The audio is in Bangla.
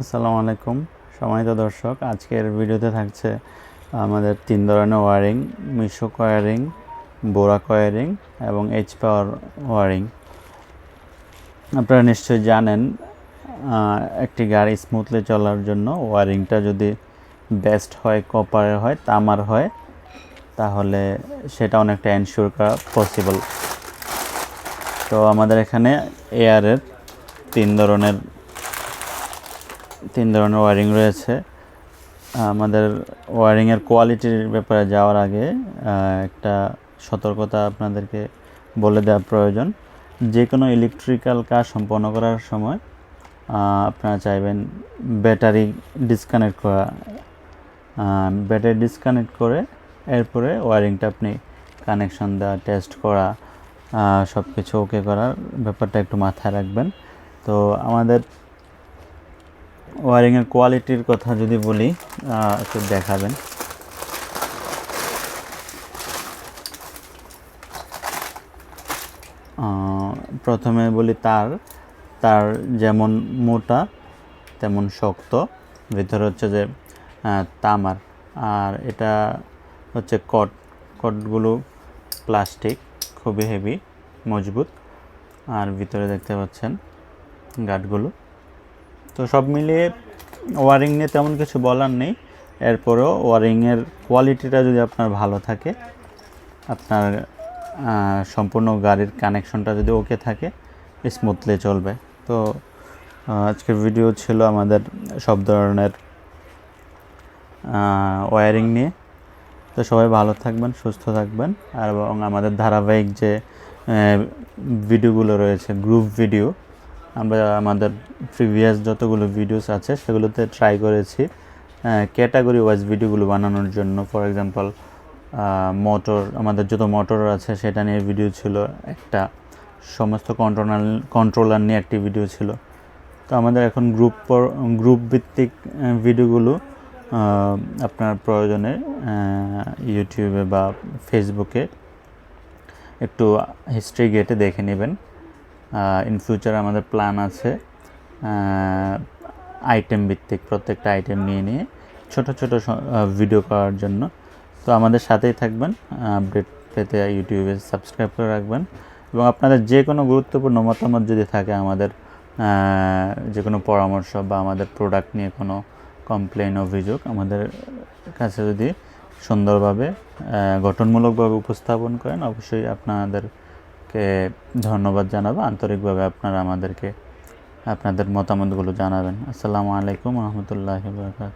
আসসালামু আলাইকুম। সম্মানিত দর্শক, আজকের ভিডিওতে থাকছে আমাদের তিন ধরনের ওয়ারিং, মিশো ওয়ারিং বোরা ওয়ারিং এবং এইচ পাওয়ার ওয়ারিং। আপনারা নিশ্চয়ই জানেন একটি গাড়ি স্মুথলি চলার জন্য ওয়ারিংটা যদি বেস্ট হয় কপারের হয়, তামার হয়, তাহলে সেটা অনেকটা এনশিওর করা পসিবল তো আমাদের এখানে এয়ারের তিন ধরনের তিন ধরনের ওয়ারিং রয়েছে। আমাদের ওয়ারিংয়ের কোয়ালিটির ব্যাপারে যাওয়ার আগে একটা সতর্কতা আপনাদেরকে বলে দেওয়া প্রয়োজন। যে কোনো ইলেকট্রিক্যাল কাজ সম্পন্ন করার সময় আপনারা চাইবেন ব্যাটারি ডিসকানেক্ট করা। ব্যাটারি ডিসকানেক্ট করে এরপরে ওয়ারিংটা আপনি কানেকশন দেওয়া টেস্ট করা সব কিছু ওকে করার ব্যাপারটা একটু মাথায় রাখবেন। তো আমাদের ওয়ারিংয়ের কোয়ালিটির কথা যদি বলি একটু দেখাবেন। প্রথমে বলি তার। তার যেমন মোটা, তেমন শক্ত। ভিতরে হচ্ছে যে তামার। আর এটা হচ্ছে কট। কটগুলো প্লাস্টিক, খুবই হেভি, মজবুত। আর ভিতরে দেখতে পাচ্ছেন গাঠগুলো তো সব মিলিয়ে ওয়ারিং নিয়ে তেমন কিছু বলার নেই। এরপরেও ওয়ারিংয়ের কোয়ালিটিটা যদি আপনার ভালো থাকে, আপনার সম্পূর্ণ গাড়ির কানেকশনটা যদি ওকে থাকে স্মুথলি চলবে। তো আজকের ভিডিও ছিল আমাদের সব ধরনের ওয়ারিং নিয়ে। তো সবাই ভালো থাকবেন, সুস্থ থাকবেন। আর এবং আমাদের ধারাবাহিক যে ভিডিওগুলো রয়েছে গ্রুপ ভিডিও আমরা আমাদের প্রিভিয়াস যতগুলো ভিডিওস আছে, সেগুলোতে ট্রাই করেছি ক্যাটাগরি ওয়াইজ ভিডিওগুলো বানানোর জন্য। ফর এক্সাম্পল মোটর আমাদের যত মোটর আছে, সেটা নিয়ে ভিডিও ছিল। একটা সমস্ত কন্ট্রোলার কন্ট্রোলার নিয়ে একটি ভিডিও ছিল। তো আমাদের এখন গ্রুপ গ্রুপ ভিত্তিক ভিডিওগুলো আপনার প্রয়োজনে ইউটিউবে বা ফেসবুকে একটু হিস্ট্রি গেটে দেখে নেবেন। ইন ফিউচার আমাদের প্ল্যান আছে আইটেম ভিত্তিক প্রত্যেকটা আইটেম নিয়ে নিয়ে ছোট ছোট ভিডিও করার জন্য। তো আমাদের সাথেই থাকবেন আপডেট পেতে ইউটিউবে সাবস্ক্রাইব করে রাখবেন এবং আপনাদের যে কোনো গুরুত্বপূর্ণ মতামত যদি থাকে আমাদের যে কোনো পরামর্শ বা আমাদের প্রোডাক্ট নিয়ে কোনো কমপ্লেন অভিযোগ আমাদের কাছে যদি সুন্দরভাবে গঠনমূলকভাবে উপস্থাপন করেন, অবশ্যই আপনাদেরকে ধন্যবাদ জানাব। আন্তরিকভাবে আপনারা আমাদেরকে আপনাদের মতামতগুলো জানাবেন। আসসালামু আলাইকুম রহমতুল্লাহ বরকাত